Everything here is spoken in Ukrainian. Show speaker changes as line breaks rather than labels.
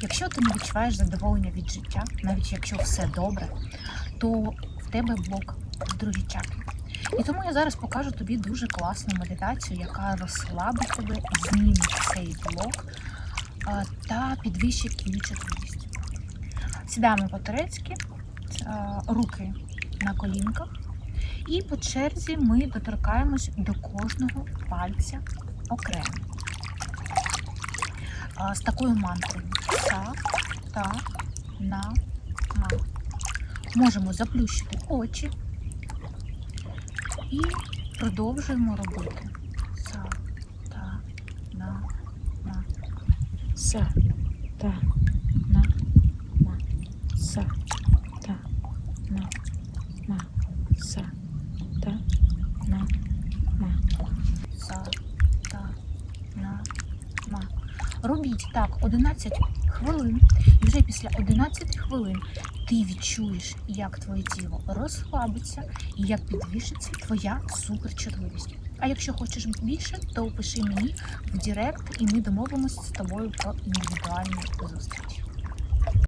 Якщо ти не відчуваєш задоволення від життя, навіть якщо все добре, то в тебе блок в другій чакрі. І тому я зараз покажу тобі дуже класну медитацію, яка розслабить тебе, зніме цей блок та підвищить твою чутливість. Сідаємо по-турецьки, руки на колінках, і по черзі ми доторкаємось до кожного пальця окремо. А, З такою мантрою са, та, на, ма. Можемо заплющити очі і продовжуємо робити. Са, та, на, ма. Са, та, на, ма. Са, та, на, ма. Са, та, на, ма. Са, та, на, ма. Робіть так 11 хвилин, і вже після 11 хвилин ти відчуєш, як твоє тіло розслабиться і як підвішиться твоя суперчутливість. А якщо хочеш більше, то пиши мені в Директ, і ми домовимося з тобою про індивідуальну зустріч.